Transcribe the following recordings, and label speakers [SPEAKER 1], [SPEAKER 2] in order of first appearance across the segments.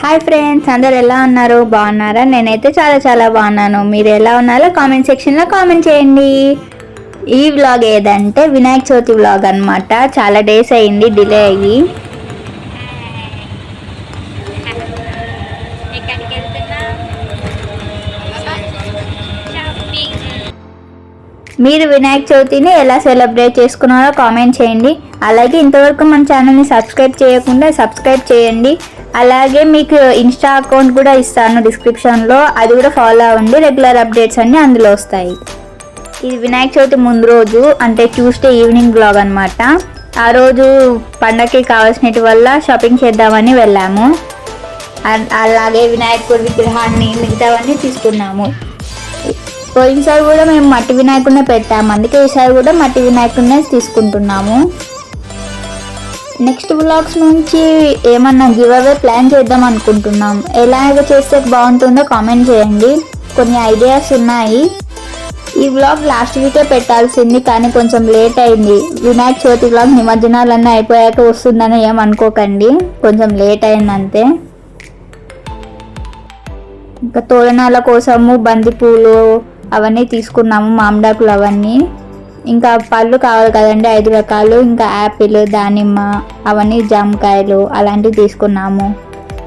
[SPEAKER 1] Hi friends అందరు ఎలా ఉన్నారు? బాగున్నారా? నేనైతే చాలా చాలా బాగున్నాను. మీరు ఎలా ఉన్నారో కామెంట్ సెక్షన్లో కామెంట్ చేయండి. ఈ వ్లాగ్ ఏదంటే వినాయక చవితి వ్లాగ్ అన్నమాట. చాలా డేస్ అయింది డిలే అయ్యి. మీరు వినాయక చవితిని ఎలా సెలబ్రేట్ చేసుకున్నారో కామెంట్ చేయండి. అలాగే ఇంతవరకు మన ఛానల్ని సబ్స్క్రైబ్ చేయకుండా సబ్స్క్రైబ్ చేయండి. అలాగే మీకు ఇన్స్టా అకౌంట్ కూడా ఇస్తాను డిస్క్రిప్షన్లో. అది కూడా ఫాలో అవ్వండి. రెగ్యులర్ అప్డేట్స్ అన్నీ అందులో వస్తాయి. ఇది వినాయక చవితి ముందు రోజు అంటే ట్యూస్డే ఈవినింగ్ బ్లాగ్ అనమాట ఆ రోజు పండగకి కావాల్సినటి వల్ల షాపింగ్ చేద్దామని వెళ్ళాము. అ- అలాగే వినాయకుడి విగ్రహాన్ని మిగతావన్నీ తీసుకున్నాము. పోయినసారి కూడా మేము మట్టి వినాయకుడినే పెట్టాము. అందుకే ఈసారి కూడా మట్టి వినాయకుడినే తీసుకుంటున్నాము. నెక్స్ట్ వ్లాగ్స్ నుంచి ఏమన్నా గివ్ అవే ప్లాన్ చేద్దాం అనుకుంటున్నాం. ఎలాగ చేస్తే బాగుంటుందో కామెంట్ చేయండి. కొన్ని ఐడియాస్ ఉన్నాయి. ఈ వ్లాగ్ లాస్ట్ వీకే పెట్టాల్సింది కానీ కొంచెం లేట్ అయింది. వినాయక చవితి వ్లాగ్ నిమజ్జనాలన్నీ అయిపోయాక వస్తుందని ఏమనుకోకండి కొంచెం లేట్ అయింది అంతే ఇంకా తోరణాల కోసము బంతిపూలు అవన్నీ తీసుకున్నాము మామిడాకులు అవన్నీ. ఇంకా పళ్ళు కావాలి కదండి ఐదు రకాలు. ఇంకా యాపిల్ దానిమ్మ అవన్నీ జామకాయలు అలాంటివి తీసుకున్నాము.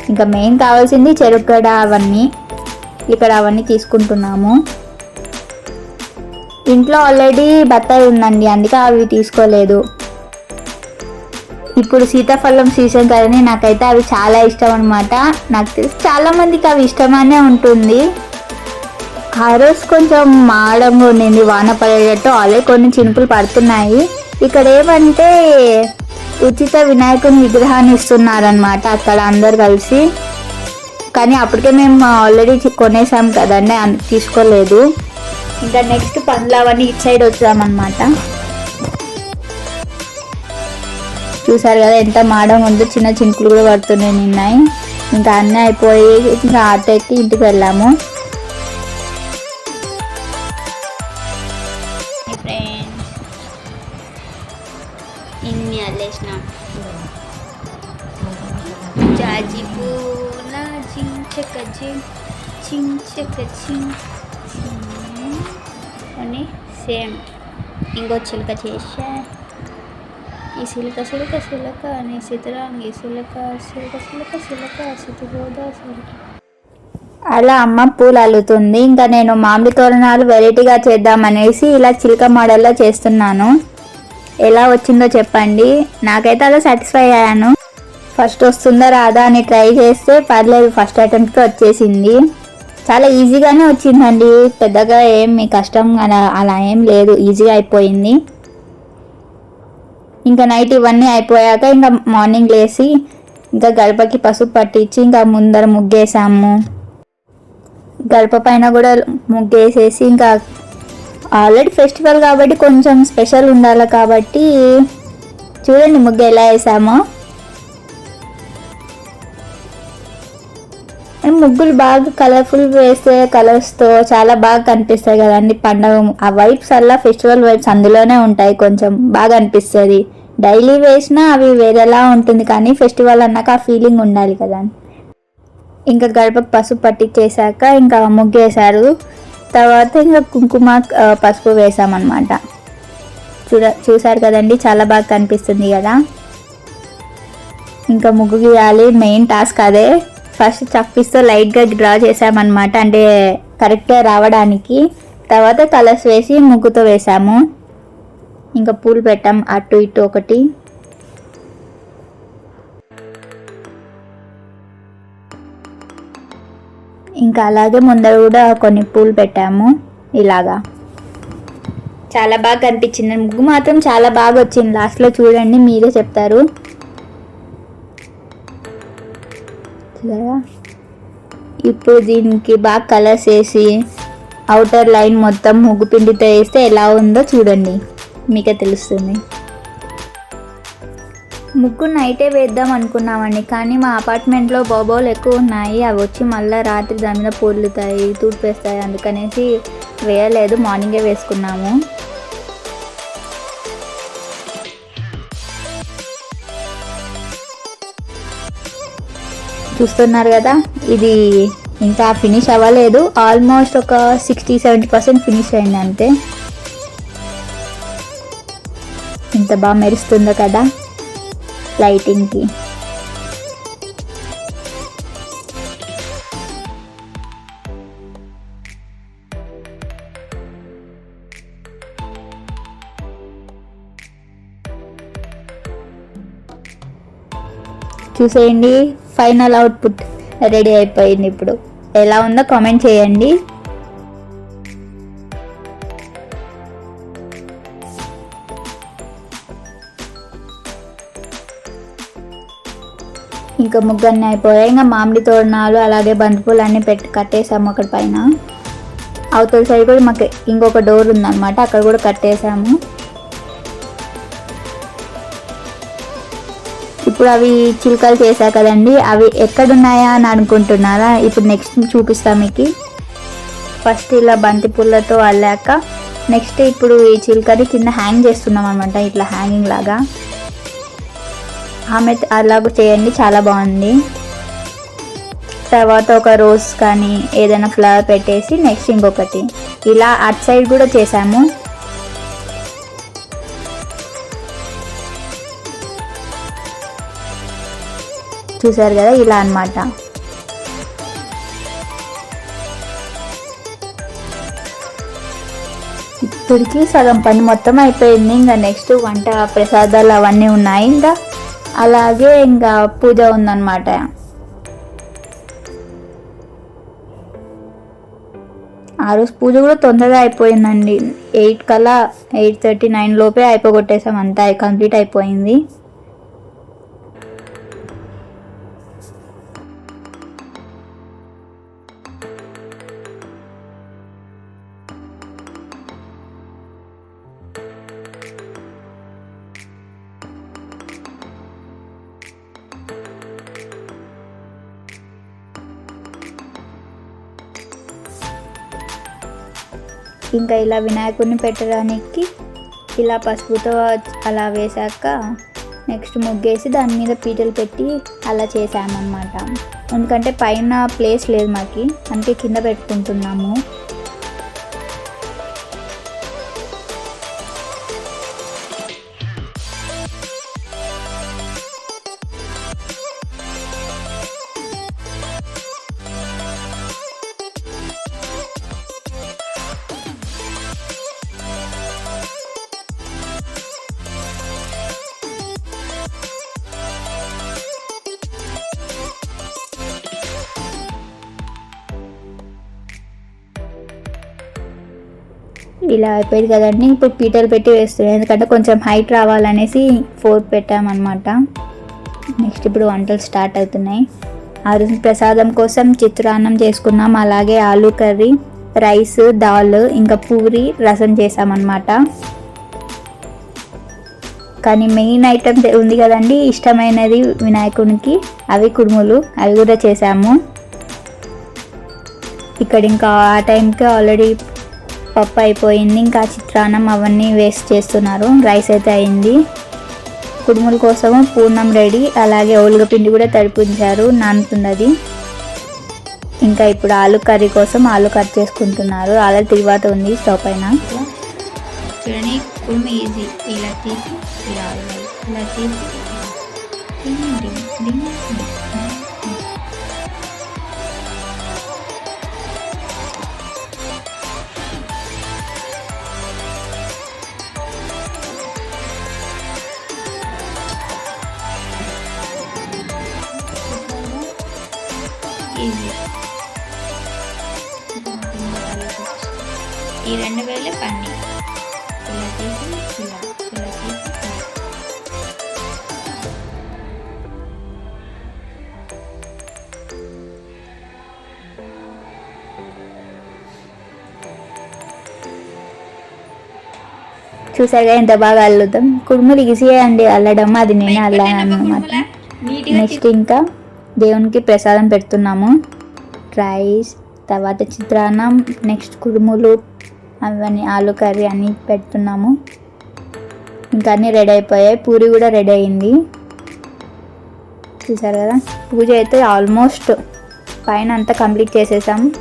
[SPEAKER 1] ఇంకా మెయిన్ కావాల్సింది చెరుకడ అవన్నీ. ఇక్కడ అవన్నీ తీసుకుంటున్నాము. ఇంట్లో ఆల్రెడీ బత్తాయి ఉందండి అందుకే అవి తీసుకోలేదు. ఇప్పుడు సీతాఫలం సీజన్ కదని నాకైతే అవి చాలా ఇష్టం అనమాట నాకు తెలిసి చాలామందికి అవి ఇష్టమనే ఉంటుంది. ఆ రోజు కొంచెం మాడంగా ఉండింది వాన పడేటట్టు. ఆల్రెడీ కొన్ని చినుకులు పడుతున్నాయి. ఇక్కడ ఏమంటే ఉచిత వినాయకుని విగ్రహాన్ని ఇస్తున్నారనమాట అక్కడ అందరు కలిసి. కానీ అప్పటికే మేము ఆల్రెడీ కొనేసాం కదండి అందుకు తీసుకోలేదు. ఇంకా నెక్స్ట్ పండ్లు అవన్నీ ఇటు సైడ్ వచ్చామన్నమాట. చూసారు కదా ఎంత మాడం ఉందో చిన్న చినుకులు కూడా పడుతున్నాయి నిన్నాయి. ఇంకా అన్నీ అయిపోయి ఇంకా ఆటో ఎక్కి ఇంటికి వెళ్ళాము.
[SPEAKER 2] చించక జిం అని సేమ్. ఇంకో చిలుక చేసా ఈ సిలక సిలక సిలక అని సితరాంగి సిలక సిలక సిలక సిలక సితిగోదా సిలక
[SPEAKER 1] అలా అమ్మ పూలు అల్లుతుంది. ఇంకా నేను మామిడి తోరణాలు వెరైటీగా చేద్దామనేసి ఇలా చిలక మోడల్లో చేస్తున్నాను. ఎలా వచ్చిందో చెప్పండి. నాకైతే అలా సాటిస్ఫై అయ్యాను. ఫస్ట్ వస్తుందా రాదా అని ట్రై చేస్తే పర్లేదు ఫస్ట్ అటెంప్ట్కి వచ్చేసింది. చాలా ఈజీగానే వచ్చిందండి. పెద్దగా ఏం మీ కష్టం అలా అలా ఏం లేదు. ఈజీగా అయిపోయింది. ఇంకా నైట్ ఇవన్నీ అయిపోయాక ఇంకా మార్నింగ్ లేసి ఇంకా గడపకి పసుపు పట్టించి ఇంకా ముందర ముగ్గేసాము. గడప పైన కూడా ముగ్గేసేసి ఇంకా ఆల్రెడీ ఫెస్టివల్ కాబట్టి కొంచెం స్పెషల్ ఉండాలి కాబట్టి చూడండి ముగ్గు ఎలా వేసామో. ముగ్గులు బాగా కలర్ఫుల్ వేస్తే కలర్స్తో చాలా బాగా కనిపిస్తాయి కదండి. పండగ ఆ వైబ్స్ అలా ఫెస్టివల్ వైబ్స్ అందులోనే ఉంటాయి కొంచెం బాగా అనిపిస్తుంది. డైలీ వేసినా అవి వేరేలా ఉంటుంది కానీ ఫెస్టివల్ అన్నాక ఆ ఫీలింగ్ ఉండాలి కదా ఇంకా గడపకు పసుపు పట్టించేసాక ఇంకా ముగ్గేశారు తర్వాత ఇంకా కుంకుమ పసుపు వేసామన్నమాట చూడ చూసారు కదండి చాలా బాగా కనిపిస్తుంది కదా. ఇంకా ముగ్గు గీయాలి మెయిన్ టాస్క్ అదే. ఫస్ట్ చక్కీస్తో లైట్గా డ్రా చేసామన్నమాట అంటే కరెక్ట్గా రావడానికి. తర్వాత కలర్స్ వేసి ముగ్గుతో వేసాము ఇంకా పూలు పెట్టాం. అటు ఇటు ఒకటి. ఇంకా అలాగే ముందర కూడా కొన్ని పూలు పెట్టాము. ఇలాగా. చాలా బాగా కనిపించింది. ముగ్గు మాత్రం చాలా బాగా వచ్చింది. లాస్ట్లో చూడండి మీరే చెప్తారు. కదా ఇప్పుడు దీనికి బాగా కలర్స్ వేసి అవుటర్ లైన్ మొత్తం ముగ్గు పిండితో వేస్తే ఎలా ఉందో చూడండి. మీకే తెలుస్తుంది. ముగ్గు నైటే వేద్దాం అనుకున్నామండి కానీ మా అపార్ట్మెంట్లో బోబోలు ఎక్కువ ఉన్నాయి. అవి వచ్చి మళ్ళీ రాత్రి దాని మీద పొర్లుతాయి తూర్పేస్తాయి. అందుకనేసి వేయలేదు మార్నింగే వేసుకున్నాము. చూస్తున్నారు కదా ఇది ఇంకా ఫినిష్ అవ్వలేదు. ఆల్మోస్ట్ ఒక సిక్స్టీ సెవెంటీ పర్సెంట్ ఫినిష్ అయింది అంతే. ఇంత బాగా మెరుస్తుందో కదా లైటింగ్కి చూసేయండి ఫైనల్ అవుట్పుట్ రెడీ అయిపోయింది ఇప్పుడు. ఎలా ఉందో కామెంట్ చేయండి. ఇంకా ముగ్గురిని అయిపోయాయి. ఇంకా మామిడి తోరణాలు అలాగే బంతిపూలు అన్నీ పెట్టి కట్టేసాము అక్కడ పైన. అవతల సైడ్ కూడా మాకు ఇంకొక డోర్ ఉందన్నమాట. అక్కడ కూడా కట్టేసాము ఇప్పుడు అవి చిలుకలు చేశా కదండి అవి ఎక్కడున్నాయా అని అనుకుంటున్నారా? ఇప్పుడు నెక్స్ట్ చూపిస్తాం మీకు. ఫస్ట్ ఇలా బంతి పుల్లతో అల్లాక నెక్స్ట్ ఇప్పుడు ఈ చిలుకని కింద హ్యాంగ్ చేస్తున్నాం అనమాట ఇట్లా హ్యాంగింగ్ లాగా. ఆమె అలాగ చేయండి చాలా బాగుంది. తర్వాత ఒక రోజ్ కానీ ఏదైనా ఫ్లవర్ పెట్టేసి నెక్స్ట్ ఇంకొకటి. ఇలా అటు సైడ్ కూడా చేసాము చూసారు కదా ఇలా అన్నమాట. ఇప్పటికి సగం పని మొత్తం అయిపోయింది. ఇంకా నెక్స్ట్ వంట ప్రసాదాలు అవన్నీ ఉన్నాయి. ఇంకా అలాగే ఇంకా పూజ ఉందన్నమాట. ఆ రోజు పూజ కూడా తొందరగా అయిపోయిందండి. ఎయిట్ కల్లా ఎయిట్ థర్టీ నైన్ లోపే అయిపోగొట్టేసాం అంతా కంప్లీట్ అయిపోయింది. ఇంకా ఇలా వినాయకుడిని పెట్టడానికి ఇలా పసుపుతో అలా వేశాక నెక్స్ట్ ముగ్గేసి దాని మీద పీటలు పెట్టి అలా చేసామన్నమాట ఎందుకంటే పైన ప్లేస్ లేదు మాకి. అందుకే కింద పెట్టుకుంటున్నాము. ఇలా అయిపోయింది కదండి. ఇప్పుడు పీటలు పెట్టి వేస్తున్నాయి ఎందుకంటే కొంచెం హైట్ రావాలనేసి ఫోర్ పెట్టామన్నమాట. నెక్స్ట్ ఇప్పుడు వంటలు స్టార్ట్ అవుతున్నాయి. ఆ రోజు ప్రసాదం కోసం చిత్రాన్నం చేసుకున్నాం. అలాగే ఆలు కర్రీ రైస్ దాల్ ఇంకా పూరి రసం చేసామన్నమాట. కానీ మెయిన్ ఐటమ్ ఉంది కదండి. ఇష్టమైనది వినాయకునికి అవి కుడుములు. అవి కూడా చేసాము. ఇక్కడ ఇంకా ఆ టైంకి ఆల్రెడీ పప్పు అయిపోయింది. ఇంకా చిత్రాన్నం అవన్నీ వేస్ట్ చేస్తున్నారు. రైస్ అయితే అయింది. కుడుముల కోసము పూర్ణం రెడీ. అలాగే ఓలుగ పిండి కూడా తడిపించారు. నానుతున్నది. ఇంకా ఇప్పుడు ఆలు కర్రీ కోసం ఆలు కట్ చేసుకుంటున్నారు. ఆలు తిరువాత ఉంది స్టవ్ పైన.
[SPEAKER 2] చూడండి కుడుము ఈజీ. ఇలా తీసి ఇలా ఇలా తీసి ఈజీ. ఈ రెండు వేలే పన్నీ ఇలా తీసి ఇలా ఇలా తీసి ఇలా.
[SPEAKER 1] చూసాగా ఎంత బాగా అల్లుతాం. కుడుములు అండి అల్లడం అది నేను అల్లాను అనమాట నెక్స్ట్ ఇంకా దేవునికి ప్రసాదం పెడుతున్నాము. రైస్ తర్వాత చిత్రాన్నం నెక్స్ట్ కుడుములు అవన్నీ ఆలు కర్రీ అన్నీ పెడుతున్నాము. ఇంకా అన్నీ రెడీ అయిపోయాయి. పూరి కూడా రెడీ అయింది. చూసారు కదా? పూజ అయితే ఆల్మోస్ట్ పైన అంతా కంప్లీట్ చేసేసాము.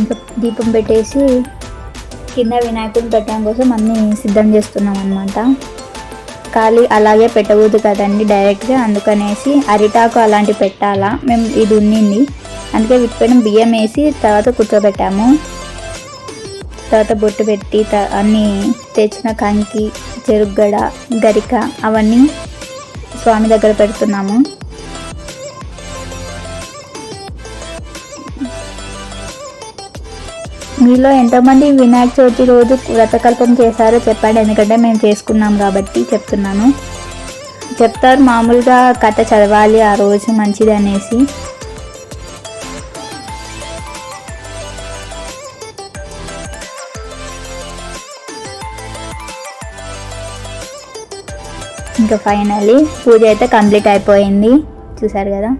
[SPEAKER 1] ఇంకా దీపం పెట్టేసి కింద వినాయకుడిని పెట్టడం కోసం అన్నీ సిద్ధం చేస్తున్నాం అనమాట ఖాళీ అలాగే పెట్టకూడదు కదండి డైరెక్ట్గా. అందుకనేసి అరిటాకు అలాంటి పెట్టాలా. మేము ఇది ఉన్నింది. అందుకే విప్పిన బియ్యం వేసి తర్వాత కూర్చోబెట్టాము. తర్వాత బొట్టు పెట్టి అన్నీ తెచ్చిన కంకి చెరుగ్గడ గరిక అవన్నీ స్వామి దగ్గర పెడుతున్నాము. మీలో ఎంతమంది వినాయక చవితి రోజు వ్రతకల్పం చేశారో చెప్పండి. ఎందుకంటే మేము చేసుకున్నాం కాబట్టి చెప్తున్నాను. చెప్తారు మామూలుగా కథ చదవాలి ఆ రోజు మంచిది అనేసి. ఇంకా ఫైనల్లీ పూజ అయితే కంప్లీట్ అయిపోయింది. చూసారు కదా?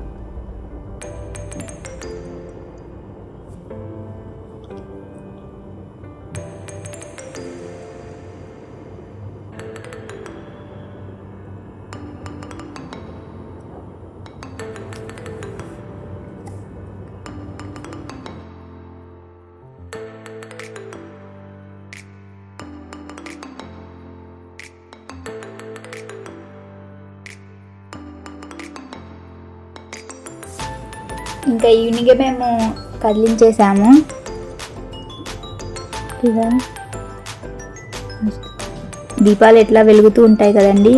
[SPEAKER 1] ఇంకా ఈవినింగ్ మేము కదిలించేసాము. దీపాలు ఎట్లా వెలుగుతూ ఉంటాయి కదండి.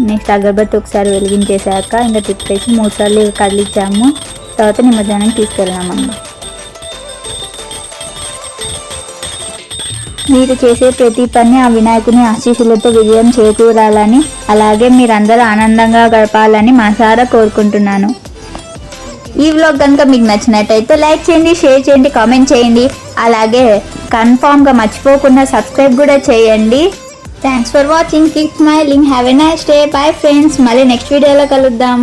[SPEAKER 1] నెక్స్ట్ అగరబత్తి ఒకసారి వెలిగించేశాక ఇంకా తిప్పేసి మూడు సార్లు కదిలించాము. తర్వాత నిమజ్జనానికి తీసుకెళ్ళామండి మీరు చేసే ప్రతి పని ఆ వినాయకుని ఆశీస్సులతో విజయం చేకూరాలని అలాగే మీరందరూ ఆనందంగా గడపాలని మనసారా కోరుకుంటున్నాను. ఈ వ్లాగ్ కనుక మీకు నచ్చినట్టయితే లైక్ చేయండి షేర్ చేయండి కామెంట్ చేయండి. అలాగే కన్ఫామ్గా మర్చిపోకుండా సబ్స్క్రైబ్ కూడా చేయండి. Thanks for watching keep smiling have a nice day bye friends మళ్ళీ నెక్స్ట్ వీడియోలో కలుద్దాం.